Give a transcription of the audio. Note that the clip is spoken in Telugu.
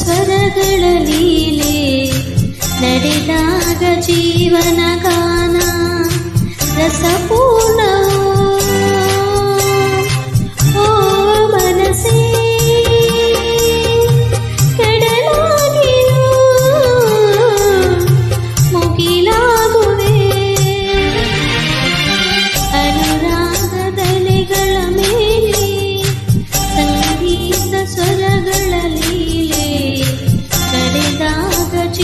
ಸ್ವರಗಳ ಲೀಲೆ ನಡೆದಾಗ ಜೀವನ ಗಾನ ರಸಪೂರ್ಣ